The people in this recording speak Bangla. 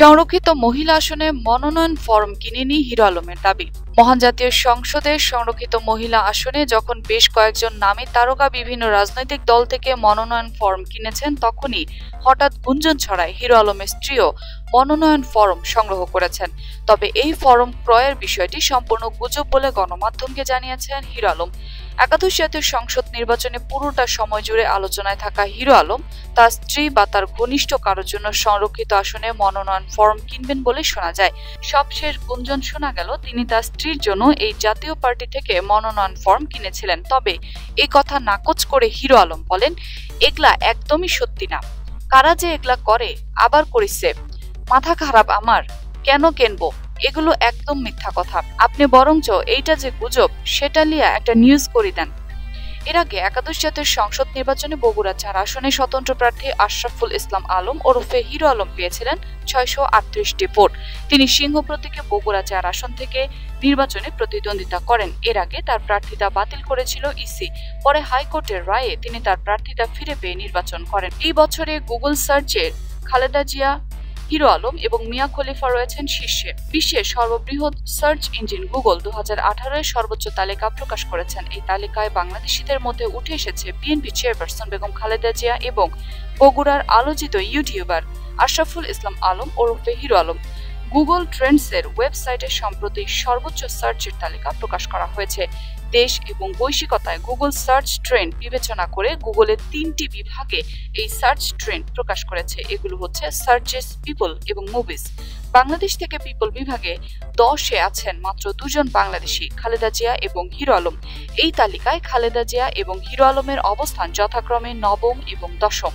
সংরক্ষিত মহিলা আসনে মনোনয়ন ফর্ম কিনেনি হিরো আলমের দাবি। মহান জাতীয় সংসদে সংরক্ষিত মহিলা আসনে যখন বেশ কয়েকজন নামী তারকা বিভিন্ন রাজনৈতিক দল থেকে মনোনয়ন ফর্ম কিনেছেন, তখনই হঠাৎ গুঞ্জন ছড়ায় হিরো আলমের স্ত্রীও। মনোনয়ন ফরম সংগ্রহ করেছেন। তবে এই ফরম ক্রয়ের বিষয়টি সম্পূর্ণ গুজব বলে গণমাধ্যমকে জানিয়েছেন হিরো আলম। একাদশ জাতীয় সংসদ নির্বাচনে পুরোটা সময় জুড়ে আলোচনায় থাকা হিরো আলম তার স্ত্রী বা তার ঘনিষ্ঠ কারোর জন্য সংরক্ষিত আসনে মনোনয়ন ফর্ম কিনবেন বলে শোনা যায়। সবশেষ গুঞ্জন শোনা গেল, তিনি তার স্ত্রীর জন্য এই জাতীয় পার্টি থেকে মনোনয়ন ফর্ম কিনেছিলেন। তবে এই কথা নাকচ করে হিরো আলম বলেন, এগলা একদমই সত্যি না। কারা যে এগলা করে, আবার করিছে মাথা খারাপ আমার? কেন কেনবো? এগুলো একদম মিথ্যা কথা। আপনি বরঞ্চ এইটা যে গুজব, সেটা লিয়া একটা নিউজ করে দেন। এর আগে একাদশ জাতীয় সংসদ নির্বাচনে বগুড়া চার আসনে স্বতন্ত্র প্রার্থী আশরাফুল ইসলাম আলম ওরফে হিরো আলম পেয়েছিলেন ছয়শো আটত্রিশটি ভোট। তিনি সিংহ প্রতীকে বগুড়া চার আসন থেকে নির্বাচনে প্রতিদ্বন্দ্বিতা করেন। এর আগে তার প্রার্থিতা বাতিল করেছিল ইসি। পরে হাইকোর্টের রায়ে তিনি তার প্রার্থিতা ফিরে পেয়ে নির্বাচন করেন। এই বছরে গুগল সার্চের খালেদা জিয়া হিরো আলম এবং মিয়া খলিফা রয়েছেন শীর্ষে। বিশ্বের সর্ববৃহৎ সার্চ ইঞ্জিন গুগল দু হাজার এর সর্বোচ্চ তালিকা প্রকাশ করেছেন। এই তালিকায় বাংলাদেশিদের মধ্যে উঠে এসেছে বিএনপি চেয়ারপারসন বেগম খালেদা জিয়া এবং বগুড়ার আলোচিত ইউটিউবার আশরাফুল ইসলাম আলম ওরফে হিরো আলম। গুগল ট্রেন্ডসের ওয়েবসাইটে সম্প্রতি সর্বোচ্চ সার্চের তালিকা প্রকাশ করা হয়েছে। দেশ এবং বৈশ্বিকতায় গুগল সার্চ ট্রেন্ড বিবেচনা করে গুগলের তিনটি বিভাগে এই সার্চ ট্রেন্ড প্রকাশ করেছে। এগুলো হচ্ছে সার্চেস, পিপল এবং মুভিজ। বাংলাদেশ থেকে পিপল বিভাগে দশে আছেন মাত্র দুজন বাংলাদেশি, খালেদা জিয়া এবং হিরো আলম। এই তালিকায় খালেদা জিয়া এবং হিরো আলমের অবস্থান যথাক্রমে নবম এবং দশম।